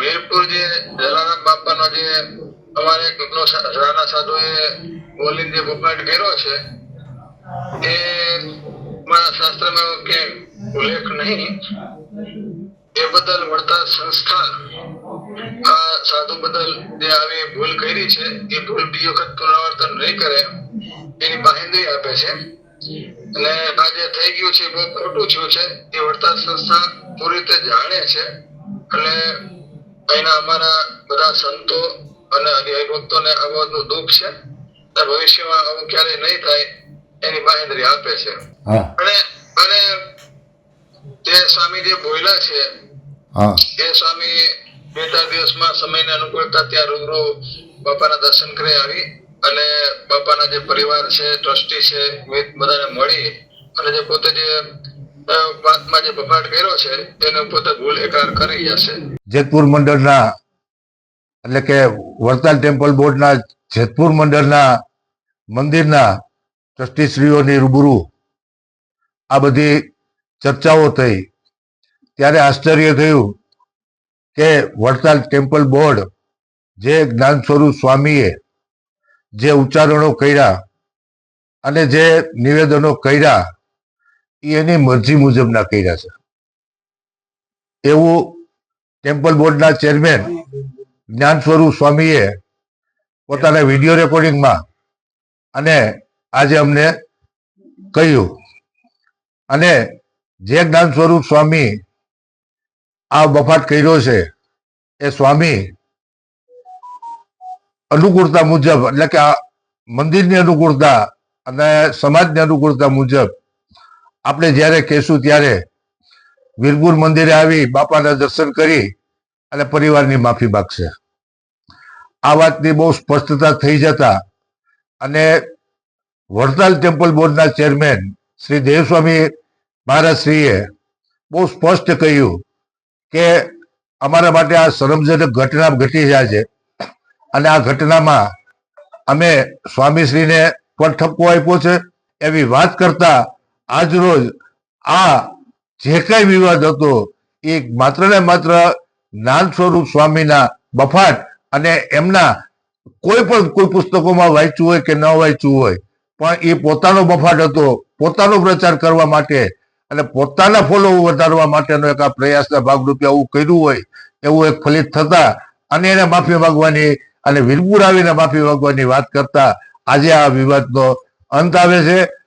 વીરપુર જે અમારે એક નો રાણા બોલીને જે બફાટ કર્યો છે, એ મારા શાસ્ત્રમાં કે ઉલ્લેખ નહીં. એ બદલ વળતા સંસ્થા આ સાધુ બદલ જે આવી ભૂલ કરી છે, એ ભૂલ બીજી વખત પુનરાવર્તન નહીં કરે, એની બાહેંધરી આપે છે. અને આ જે થઈ ગયું છે બહુ ખોટું થયું છે એ વડતાલ સંસ્થા પૂરી રીતે જાણે છે. એટલે અહીંના અમારા બધા સંતો અને હરિભક્તોને આ બાબતનું દુઃખ છે. અને ભવિષ્યમાં આવું ક્યારેય નહીં થાય એની બાહેંધરી આપે છે. અને અને તે સ્વામી જે બોયલા છે એ સ્વામી બે ચાર દિવસમાં સમયને અનુકૂળતા ત્યાં રૂબરૂ બાપાના દર્શન કરી આવી. અને બાપાના જે પરિવાર છે, ટ્રસ્ટી છે બધાને મળી અને જે પોતે જે વાતમાં જે બફાટ કર્યો છે તેને પોતે ભૂલ એકાર કરી જશે. જેતપુર મંડળના, એટલે કે વડતાલ ટેમ્પલ બોર્ડના જેતપુર મંડળના મંદિરના ટ્રસ્ટીશ્રીઓની રૂબરૂ આ બધી ચર્ચાઓ થઈ. ત્યારે આશ્ચર્ય થયું કે વડતાલ ટેમ્પલ બોર્ડ જે જ્ઞાન સ્વરૂપ સ્વામીએ જે ઉચ્ચારણો કર્યા અને જે નિવેદનો કર્યા, એ એની મરજી મુજબના કર્યા છે. એવું ટેમ્પલ બોર્ડના ચેરમેન જ્ઞાન સ્વરૂપ સ્વામીએ પોતાના વીડિયો રેકોર્ડિંગમાં અને આજે અમને કહ્યું. અને જે જ્ઞાન સ્વરૂપ સ્વામી આ બફાટ કર્યો છે, એ સ્વામી અનુકૂળતા મુજબ, એટલે કે મંદિરની અનુકૂળતા અને સમાજની અનુકૂળતા મુજબ આપણે જ્યારે કહેશું ત્યારે વીરપુર મંદિરે આવી બાપાના દર્શન કરી અને પરિવારની માફી માગશે. આ વાતની બહુ સ્પષ્ટતા થઈ જતા અને વડતાલ ટેમ્પલ બોર્ડના ચેરમેન શ્રી દેવસ્વામી મહારાજશ્રીએ બહુ સ્પષ્ટ કહ્યું કે અમારા માટે આ શરમજનક ઘટના ઘટી જાય છે. અને આ ઘટનામાં અમે સ્વામીશ્રીને પણ ઠપકો આપ્યો છે એવી વાત કરતા આજરોજ આ જે કઈ વિવાદ હતો, એ માત્ર ને માત્ર જ્ઞાન સ્વરૂપ સ્વામીના બફાટ અને એમના કોઈ પણ કોઈ પુસ્તકોમાં વાંચ્યું હોય કે ન વાંચ્યું હોય, પણ એ પોતાનો બફાટ હતો, પોતાનો પ્રચાર કરવા માટે અને પોતાના ફોલો વધારવા માટેનો એક આ પ્રયાસના ભાગરૂપે આવું કર્યું હોય, એવું એક ફલિત થતા અને એને માફી માંગવાની અને વીરપુર આવીને માફી માંગવાની વાત કરતા આજે આ વિવાદનો અંત આવે છે.